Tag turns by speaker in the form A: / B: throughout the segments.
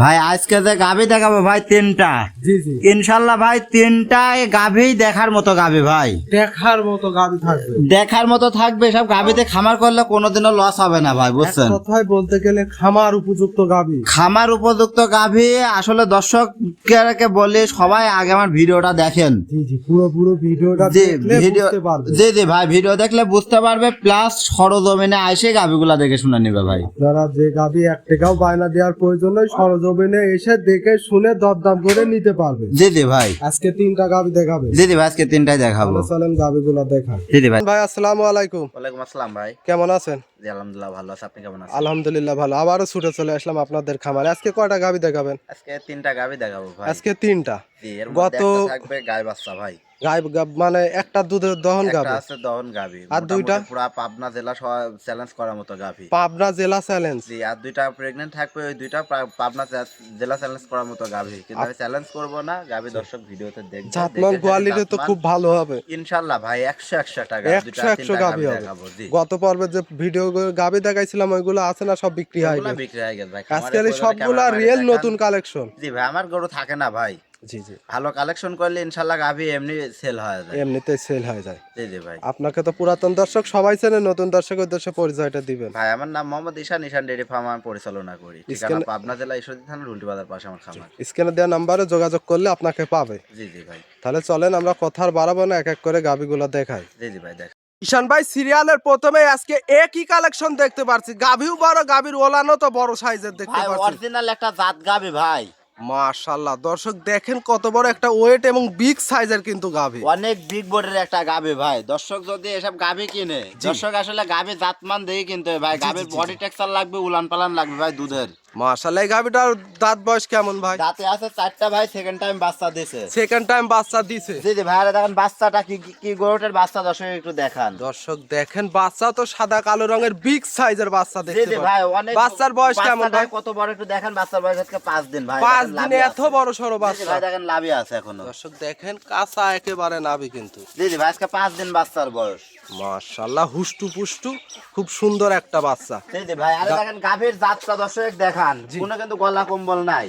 A: ভাই আজকে যে গাভি দেখাবো ভাই তিনটা।
B: জি জি।
A: ইনশাল্লাহ ভাই তিনটায় গাভি দেখার মতো গাভি ভাই।
B: দেখার মতো গাবি থাকবে।
A: দেখার মতো থাকবে সব গাভিতে খামার করলে কোনোদিনও লস হবে না ভাই বুঝছেন?
B: কথায় বলতে গেলে খামার উপযুক্ত গাবি
A: খামার উপযুক্ত গাভি আসলে দর্শককে বলি সবাই আগে আমার ভিডিওটা দেখেন।
B: জি জি পুরো পুরো ভিডিওটা
A: জি ভিডিও জি জি ভাই ভিডিও দেখলে বুঝতে পারবে প্লাস সরজমিনে আইসে গাভিগুলা দেখে শুনে নিবে ভাই।
B: আপনারা যে গাবি এক টাকাও বায়না দেওয়ার প্রয়োজন নেই সরজমিনে এসে দেখে শুনে দরদাম করে নিতে পারবে।
A: জি জি ভাই।
B: আজকে তিনটা গাবি দেখাবে।
A: জি জি ভাই আজকে তিনটাই দেখাবো।
B: চলেন গাবিগুলো দেখান
A: জি জি ভাই।
B: ভাই আসসালামু আলাইকুম।
A: ওয়ালাইকুম আসসালাম ভাই।
B: কেমন আছেন?
A: জি আলহামদুলিল্লাহ ভালো আছে। আপনি কেমন আছেন?
B: আলহামদুলিল্লাহ ভালো। আবারও ছুটে চলে আসলাম আপনাদের খামারে। আজকে কয়টা গাবি দেখাবেন?
A: আজকে তিনটা গাভি দেখাবো ভাই।
B: আজকে তিনটা। গত-
A: থাকবে গায়ে বাচ্চা ভাই।
B: গাই মানে একটা দুধের দহন গাবি।
A: আছে দহন গাভি
B: আর দুইটা?
A: পুরো পাবনা জেলা চ্যালেঞ্জ করার মতো গাভি
B: পাবনা জেলা চ্যালেঞ্জ
A: জি আর দুইটা প্রেগনেন্ট থাকবে ওই দুইটা পাবনা জেলা চ্যালেঞ্জ করার মতো গাভি কিন্তু আমি চ্যালেঞ্জ করব না গাভি দর্শক ভিডিওতে দেখবে
B: জাতমান কোয়ালিটি তো খুব ভালো হবে।
A: ইনশাল্লাহ ভাই একশো একশো টাকা
B: একশো একশো গাবি হবে। গত পর্বে যে ভিডিও গাবি দেখাইছিলাম ওইগুলো আছে না সব বিক্রি হয়ে গেছে।
A: বিক্রি হয়ে গেছে ভাই।
B: আজকের সবগুলা রিয়েল নতুন কালেকশন
A: জি ভাই আমার গরু থাকে না ভাই।
B: জি জি।
A: ভালো কালেকশন করলে ইনশাল্লাহ গাভি এমনি সেল হয়ে যায়।
B: এমনিতে সেল হয়ে যায়।
A: জি জি ভাই।
B: আপনাকে তো পুরাতন দর্শক সবাই চেনে নতুন উদ্দেশ্যে পরিচয়টা দিবেন।
A: ভাই আমার নাম মোহাম্মদ ঈশান ঈশান ডেয়ারি ফার্ম আমি পরিচালনা করি। ঠিকানা পাবনা জেলা ঈশ্বরদী উল্টি বাজার পাশে আমার খামার।
B: স্ক্রিনে দেওয়া নাম্বারে যোগাযোগ করলে আপনাকে পাবে।
A: জি জি ভাই।
B: তাহলে চলেন আমরা কথার বাড়াবো না এক এক করে গাবিগুলো দেখাই।
A: জি জি ভাই দেখ
B: ঈশান ভাই সিরিয়ালের প্রথমে আজকে একই কালেকশন দেখতে পাচ্ছি গাভিও বড় গাভির ওলানো তো বড় সাইজের দেখতে
A: ভাই
B: পাচ্ছি।
A: অরিজিনাল একটা জাত গাবি ভাই।
B: মাশাল্লাহ দর্শক দেখেন কত বড় একটা ওয়েট এবং বিগ সাইজের কিন্তু গাভী।
A: অনেক বিগ বোর্ডের একটা গাভী ভাই। দর্শক যদি এসব গাভী কিনে দর্শক আসলে গাভী জাতমান দেই কিনতে ভাই। গাভীর বডি টেক্সচার লাগবে উলান পালান লাগবে ভাই দুধের।
B: মাশাল্লাহ এই গাভিটার দাঁত বয়স কেমন ভাই?
A: দাঁতে আছে চারটা ভাই সেকেন্ড টাইম বাচ্চা দিছে।
B: সেকেন্ড টাইম বাচ্চা দিছে।
A: জি জি ভাইরা দেখেন বাচ্চাটা কি কি- গরুটের বাচ্চা দর্শক একটু দেখান।
B: দর্শক দেখেন বাচ্চা তো সাদা কালো রঙের বিগ সাইজের বাচ্চা
A: জি
B: দেখতে
A: জি ভাই অনেক
B: বাচ্চার বয়স কেমন ভাই?
A: কত বড় একটু দেখেন বাচ্চার বয়স আজকে পাঁচ দিন ভাই।
B: পাঁচ
A: দেখেন
B: দিনে এত বড় সড়ো
A: জি জি
B: বাচ্চা।
A: ভাই দেখেন লাভি আছে এখনও।
B: দর্শক দেখেন কাঁচা একেবারে নাবি কিন্তু।
A: জি জি ভাই আজকে পাঁচ দিন বাচ্চার বয়স।
B: মাশাল্লাহ হুষ্টু পুষ্টু খুব সুন্দর একটা বাচ্চা।
A: যে ভাই আরে দেখেন গাভীর জাতটা দর্শক দেখান। কোনো কিন্তু গলা কম্বল নাই।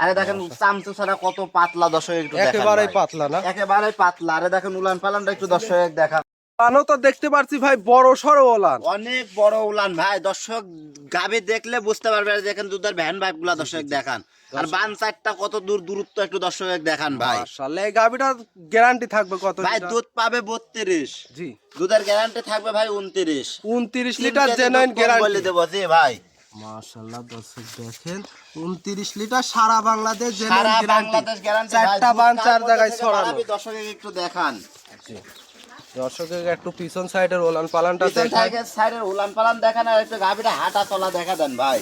A: আরে দেখেন চামচু ছাড়া কত পাতলা দর্শক একটু দেখান
B: একেবারেই পাতলা না?
A: একেবারেই পাতলা। আরে দেখেন উলান পালানটা একটু দর্শক দেখান।
B: পানও তো দেখতে পাচ্ছি ভাই বড় সড়ো ওলান।
A: অনেক বড় উলান ভাই দর্শক গাভী দেখলে বুঝতে পারবে দেখেন দুধের ভ্যান ভাইপগুলা দর্শক দেখান। আর বান চারটা কত দূর দূরত্ব একটু দর্শক দেখান ভাই।
B: এই গাভিটা গ্যারান্টি থাকবে কত
A: ভাই দুধ পাবে বত্রিশ।
B: জি।
A: দুধের গ্যারান্টি থাকবে ভাই উনত্রিশ।
B: উনত্রিশ লিটার জেনুইন
A: বলে
B: গ্যারান্টি
A: দেবো জি ভাই।
B: মাশাল্লাহ দর্শক দেখেন উনত্রিশ লিটার সারা বাংলাদেশ জেনুইন গ্যারান্টি চারটা বান চার জায়গায় ছড়ানো।
A: দর্শকে একটু দেখান।
B: একটু পিছন সাইডের ওলান পালানটা দেখায়
A: সাইডের উলান পালান দেখান আর একটু গাভীটা হাঁটা চলা দেখা দেন ভাই।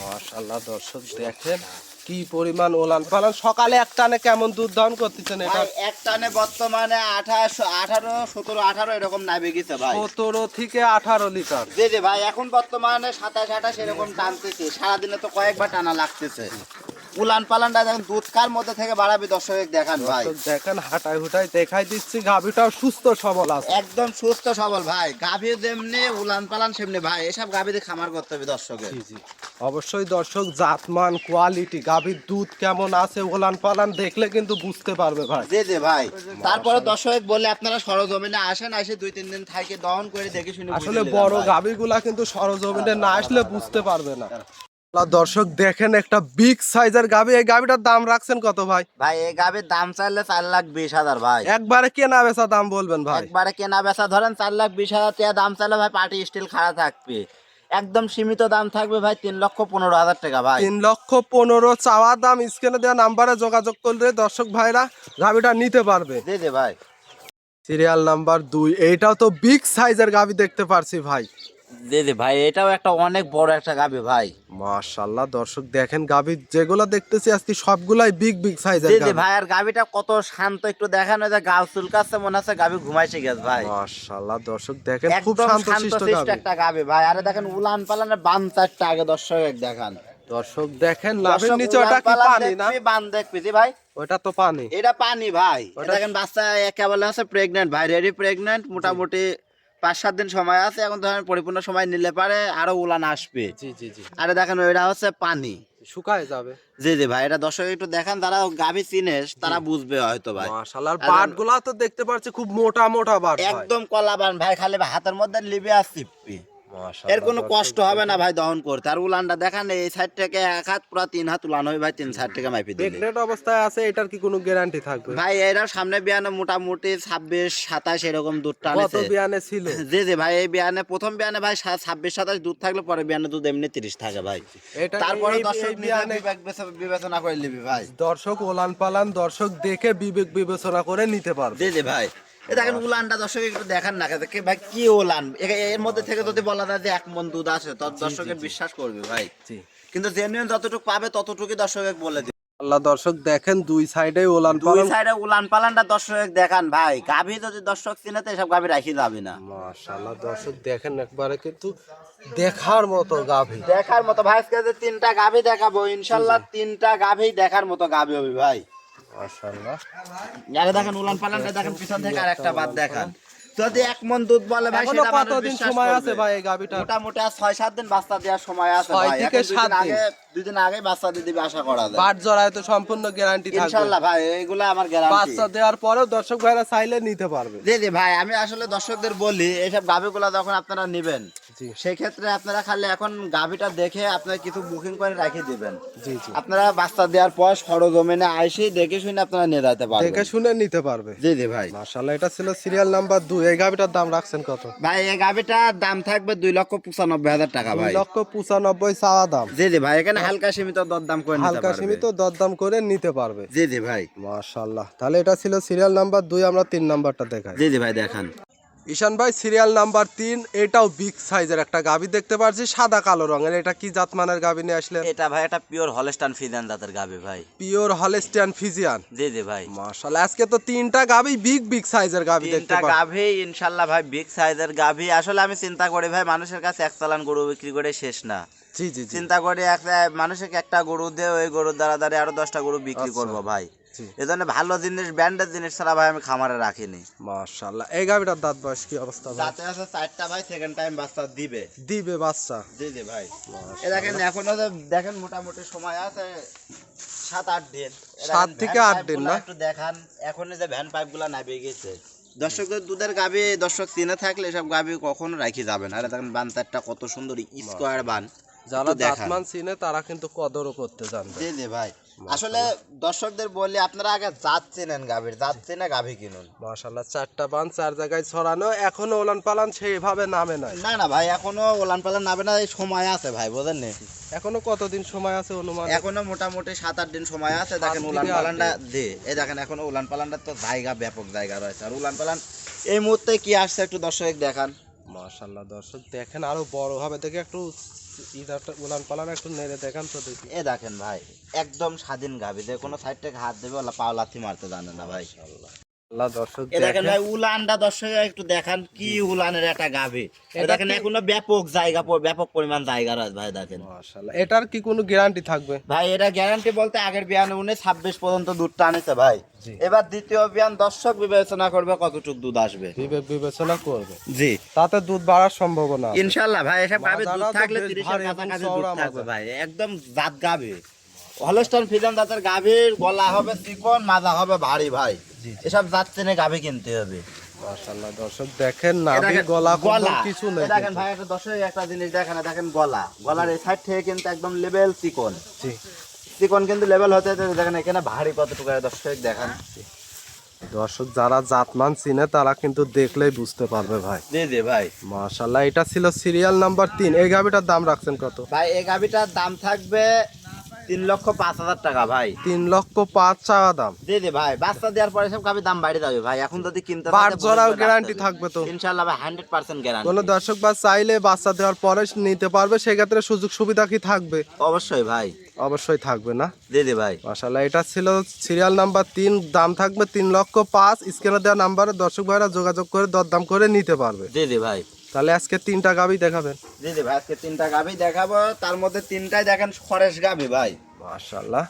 B: মাশাল্লাহ দর্শক দেখেন কি পরিমাণ ওলান পালান সকালে এক টানে কেমন দুধ দান করতেছেন এটা?
A: এক টানে বর্তমানে আঠাশ আঠারো সতেরো আঠারো এরকম নামে গেছে ভাই।
B: সতেরো থেকে আঠারো লিটার।
A: জি জি ভাই এখন বর্তমানে সাতাশ আঠাশ এরকম টানতেছে। সারাদিনে তো কয়েকবার টানা লাগতেছে। উলান পালানটা দেখেন দুধ কার মধ্যে থেকে বাড়াবি দর্শক দেখান ভাই।
B: দেখেন হাঁটাই হুটাই দেখাই দিচ্ছি গাভিটাও সুস্থ সবল আছে।
A: একদম সুস্থ সবল ভাই গাভী যেমনি উলান পালান সেমনি ভাই এসব গাভীতে খামার করতে হবে দর্শকের।
B: জি জি। অবশ্যই দর্শক জাতমান কোয়ালিটি গাভীর দুধ কেমন আছে ওলান পালান দেখলে কিন্তু বুঝতে পারবে ভাই।
A: জি জি ভাই। তারপরে দর্শক বলে আপনারা সরজমিনে আসেন এসে দুই তিন দিন থাকে দহন করে দেখে শুনে
B: আসলে বড়। গাভীগুলা কিন্তু সরজমিনে না আসলে বুঝতে পারবে না। দর্শক দেখেন একটা বিগ সাইজের গাভী এই গাভীটার দাম রাখছেন কত ভাই?
A: ভাই এই গাভীর দাম চাইলে চার লাখ বিশ হাজার ভাই।
B: একবারে কেনা বেচা দাম বলবেন ভাই।
A: একবারে কেনা বেচা ধরেন চার লাখ বিশ হাজার টাকা দাম চাইলে ভাই পার্টি স্টিল খাড়া থাকবে। একদম সীমিত দাম থাকবে ভাই তিন লক্ষ পনেরো হাজার টাকা ভাই।
B: তিন লক্ষ পনেরো চাওয়া দাম স্ক্রিনে দেওয়া নাম্বারে যোগাযোগ করলে দর্শক ভাইরা গাভীটা নিতে পারবে।
A: জি জি ভাই।
B: সিরিয়াল নাম্বার দুই এইটাও তো বিগ সাইজের গাভী দেখতে পারছি ভাই।
A: জি ভাই এটাও একটা অনেক বড় একটা গাভী ভাই।
B: দর্শক দেখেন যেগুলো দেখতেছি আজকে সবগুলাই বিগ বিগ সাইজের
A: জি ভাই আর কত শান্ত একটু দেখানো যে গাল চুলকাচ্ছে মনে হচ্ছে গাভী ঘুমাইছে গেছে ভাই।
B: দর্শক দেখেন খুব শান্ত শিষ্ট
A: একটা ভাই। আরে দেখেন উলান পালানের বান চারটা আগে দর্শক দেখান।
B: দর্শক দেখেন লাভের নিচে ওটা কি পানি না?
A: বান দেখবি জি ভাই।
B: ওটা তো পানি।
A: এটা পানি ভাই।
B: ওটা-
A: দেখেন বাচ্চা একেবারে আছে প্রেগনেন্ট ভাই রেডি প্রেগনেন্ট মোটামুটি পাঁচ সাত দিন সময় আছে এখন ধরেন পরিপূর্ণ সময় নিলে পারে আরও উলান আসবে।
B: জি জি জি।
A: আরে দেখেন ওইটা হচ্ছে পানি।
B: শুকায় যাবে।
A: জি জি ভাই এটা দর্শক একটু দেখেন তারা গাভী চিনে তারা বুঝবে হয়তো ভাই।
B: মাশাআল্লাহগুলা তো দেখতে পাচ্ছি খুব মোটা মোটা বাট
A: একদম কলাবান ভাই খালি হাতের মধ্যে লিবে আর এর কোনো কষ্ট হবে না ভাই দহন করতে। আর উলানটা দেখান এই সাইড থেকে এক হাত পুরো তিন হাত উলান হবে ভাই তিন সাইড থেকে মাইপি দিলে।
B: প্রেগনেন্ট অবস্থায় আছে এটার কি কোনো গ্যারান্টি থাকবে?
A: ভাই এরা সামনে বিয়ানে মোটামুটি ছাব্বিশ সাতাশ এরকম দুধ
B: কত বিয়ানে ছিল।
A: জি জি ভাই এই বিয়ানে প্রথম বিয়ানে ভাই সা- ছাব্বিশ সাতাশ দুধ থাকলে পরে বিয়ানে দুধ এমনি তিরিশ থাকে ভাই। তারপরে দর্শক
B: বিয়ানে
A: বিবেচনা করে নিবি ভাই।
B: দর্শক ওলান পালান দর্শক দেখে বিবেক বিবেচনা করে নিতে পারবে।
A: জি জি ভাই। দেখেন উলানটা দর্শক একটু দেখান না কে ভাই কি উলান? এর মধ্যে থেকে যদি বলা যায় যে এক মন দুধ আছে তত দর্শকের বিশ্বাস করবে ভাই। কিন্তু জেনুইন যতটুকু পাবে ততটুকুই দর্শক বলে দিবে।
B: আল্লাহ দর্শক দেখেন দুই সাইডে ওলান
A: দুই সাইডে উলান পালানটা দর্শক দেখান ভাই। গাভী যদি দর্শক চিনে তো এসব গাভী রাখি যাবে না।
B: মাশাআল্লাহ দর্শক দেখেন একবারে কিন্তু দেখার মতো গাভী।
A: দেখার মতো ভাই আজকে তিনটা গাভী দেখাবো ইনশাল্লাহ তিনটা গাভী দেখার মতো গাভী হবে ভাই।
B: মাশাআল্লাহ।
A: আরে দেখেন উলান পালানটা দেখেন পিছন থেকে আর একটা বাদ দেখান। যদি এক মন দুধ বলে ভাই সেটা
B: কতদিন সময় আছে ভাই এই গাভীটা
A: মোটামুটি আর ছয় সাত দিন বাচ্চা দেওয়ার সময় আছে
B: ছয়
A: ভাই।
B: থেকে
A: এখন দিন
B: দিন।
A: আগে দুই দিন আগে বাচ্চা দিয়ে দিবে আশা করা যায়।
B: বাট জড়ায় তো সম্পূর্ণ গ্যারান্টি থাকবে।
A: ভাই এইগুলা আমার গ্যারান্টি
B: বাচ্চা দেওয়ার পরেও দর্শক ভাইরা চাইলে নিতে পারবে।
A: জি জি ভাই আমি আসলে দর্শকদের বলি এইসব গাভিগুলা যখন আপনারা নেবেন সেই ক্ষেত্রে আপনারা খালি এখন গাভিটা দেখে আপনারা কিছু বুকিং করে রাখি দিবেন। আপনারা বাচ্চা দেওয়ার পর সরজমিনে আইসি দেখে শুনে আপনারা নিয়ে যেতে
B: দেখে শুনে নিতে পারবে।
A: জি জি ভাই।
B: মাশাআল্লাহ এটা ছিল সিরিয়াল নাম্বার দুই। এই গাভীটার দাম রাখছেন কত?
A: ভাই এই গাভিটার দাম থাকবে দুই লক্ষ পঁচানব্বই হাজার টাকা ভাই।
B: লক্ষ পঁচানব্বই চাওয়া দাম।
A: জি জি ভাই এখানে হালকা সীমিত দরদাম করে নিতে
B: হালকা
A: পারবে।
B: সীমিত দরদাম করে নিতে পারবে।
A: জি জি ভাই।
B: মাশাআল্লাহ তাহলে এটা ছিল সিরিয়াল নাম্বার দুই আমরা তিন নাম্বারটা দেখাই।
A: জি জি ভাই দেখান।
B: ঈশান ভাই সিরিয়াল নাম্বার তিন এটাও বিগ সাইজের একটা গাভী দেখতে পাচ্ছি সাদা কালো রঙের। এটা কি জাতমানের গাভী নিয়ে আসলেন?
A: এটা ভাই এটা পিওর হলস্টান ফিদান জাতের গাভি ভাই।
B: পিওর হলেস্টিয়ান ফিজিয়ান
A: জি জি ভাই।
B: মাশাআল্লাহ আজকে তো তিনটা গাভী বিগ বিগ সাইজের গাভী দেখতে পাচ্ছি।
A: তিনটা গাভি ইনশাল্লাহ ভাই বিগ সাইজের গাভি। আসলে আমি চিন্তা করি ভাই মানুষের কাছে এক চালান গরু বিক্রি করে শেষ না।
B: জি জি জি।
A: চিন্তা করি একটা মানুষকে একটা গরু দিয়ে ওই গরুর দ্বারা দ্বারা আরও দশটা গরু বিক্রি
B: আচ্ছা।
A: করব ভাই। এই ভালো জিনিস ব্র্যান্ডের জিনিস ছাড়া ভাই আমি খামারে রাখিনি।
B: মাশাআল্লাহ। এই গাভীটার দাঁত বয়স কি অবস্থা
A: আছে চারটা ভাই সেকেন্ড টাইম বাচ্চা দিবে।
B: দিবে বাচ্চা?
A: জি জি ভাই। এ দেখেন এখনও যে দেখেন মোটামুটি সময় আছে সাত আট দিন।
B: সাত থেকে
A: ভ্যান
B: আট দিন না?
A: একটু দেখান এখন যে ভ্যান পাইপগুলা নামিয়ে গেছে। দর্শকদের দুধের গাবি দর্শক চিনে থাকলে এসব গাবি কখনো রাখি যাবে না। আরে দেখেন বান তারটা কত সুন্দর স্কোয়ার বান
B: যারা
A: দেখান।
B: চিনে তারা কিন্তু কদরও করতে জানবে।
A: জি জি ভাই। আসলে দর্শকদের বলি আপনারা আগে জাত চেনেন গাভীর জাত চেনে গাভী কিনুন।
B: মাশাআল্লাহ চারটা বান চার জায়গায় ছড়ানো এখনও ওলান পালান সেইভাবে নামে নাই।
A: না না ভাই এখনও ওলান পালান নামে না এই সময় আছে ভাই বোঝেন নি?
B: এখনও কতদিন সময় আছে অনুমান?
A: এখনও মোটামুটি সাত আট দিন সময় আছে দেখেন উলান পালানটা দে এই দেখেন এখনও উলান পালানটা তো জায়গা ব্যাপক জায়গা রয়েছে। আর উলান পালান এই মুহূর্তে কি আসছে একটু দর্শক দেখান।
B: মাশাআল্লাহ দর্শক দেখেন আরও বড় হবে। দেখে একটু ইদারটা উলান পালান একটু নেড়ে দেখেন তো দেখি।
A: এ দেখেন ভাই একদম স্বাধীন গাভী। যে কোনো সাইড থেকে হাত দেবে ওলা পাও লাথি মারতে জানে না ভাই। দেখেন
B: দেখেন
A: ভাই উলানটা দর্শক একটু দেখান কি উলানের একটা গাভী। দেখেন এখনও ব্যাপক জায়গা ব্যাপক পরিমাণ জায়গা রয়েছে ভাই দেখেন।
B: এটার কি কোনো গ্যারান্টি থাকবে?
A: ভাই এটা গ্যারান্টি বলতে আগের বিয়ানে উনি ছাব্বিশ পর্যন্ত দুধ টানেছে ভাই। এবার দ্বিতীয় বিয়ান দর্শক বিবেচনা করবে কতটুক দুধ আসবে।
B: বিবেক বিবেচনা করবে।
A: জি।
B: তাতে দুধ বাড়ার সম্ভাবনা।
A: ইনশাল্লাহ ভাই এসব দুধ থাকলে তিরিশের
B: ভারী
A: কাছাকাছি দুধ থাকবে ভাই একদম জাত গাভী। হলস্টন ফিজান জাতের গাভীর গলা হবে চিকন মাজা হবে ভারী ভাই। এসব চেনে গাভী কিনতে হবে।
B: মাশাআল্লাহ দর্শক দেখেন
A: এ
B: নাভি গলা
A: গলা।
B: কিছু নেই
A: দেখেন ভাই একটা দর্শক একটা জিনিস দেখেন দেখেন গলা। গলার এই সাইড থেকে কিন্তু একদম লেভেল চিকন।
B: জি।
A: চিকন কিন্তু লেভেল হতে হতে দেখেন এখানে ভারী কতটুকু দর্শক দেখেন।
B: দর্শক যারা জাতমান চিনে তারা কিন্তু দেখলেই বুঝতে পারবে ভাই।
A: জি জি ভাই।
B: মাশাআল্লাহ এটা ছিল সিরিয়াল নাম্বার তিন। এই গাভিটার দাম রাখছেন কত?
A: ভাই এই গাভিটার দাম থাকবে তিন লক্ষ পাঁচ হাজার টাকা ভাই।
B: তিন লক্ষ পাঁচ চাওয়া দাম।
A: জি জি ভাই বাচ্চা দেওয়ার পরে সব গাভির দাম বাড়ে যাবে ভাই। এখন যদি কিনতে
B: বার জোড়াও গ্যারান্টি থাকবে তো।
A: ইনশাল্লাহ ভাই হান্ড্রেড পার্সেন্ট গ্যারান্টি
B: কোনো দর্শক বা চাইলে বাচ্চা দেওয়ার পরে নিতে পারবে সেক্ষেত্রে সুযোগ সুবিধা কি থাকবে?
A: অবশ্যই ভাই।
B: অবশ্যই থাকবে না।
A: জি জি ভাই।
B: মাশাআল্লাহ এটা ছিল সিরিয়াল নাম্বার তিন দাম থাকবে তিন লক্ষ পাঁচ স্ক্রিনে দেওয়া নাম্বারে দর্শক ভাইরা যোগাযোগ করে দরদাম করে নিতে পারবে।
A: জি জি ভাই।
B: তাহলে আজকে তিনটা গাবি দেখাবেন।
A: জি জি ভাই আজকে তিনটা গাভি দেখাবো। তার মধ্যে তিনটাই দেখেন ফরেস্ট গাবি ভাই।
B: মাশাল্লাহ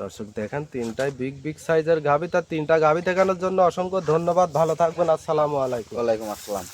B: দর্শক দেখেন তিনটাই বিগ বিগ সাইজের গাবি। তার তিনটা গাবি দেখানোর জন্য অসংখ্য ধন্যবাদ। ভালো থাকবেন। আসসালামু আলাইকুম।
A: ওয়ালাইকুম আসসালাম।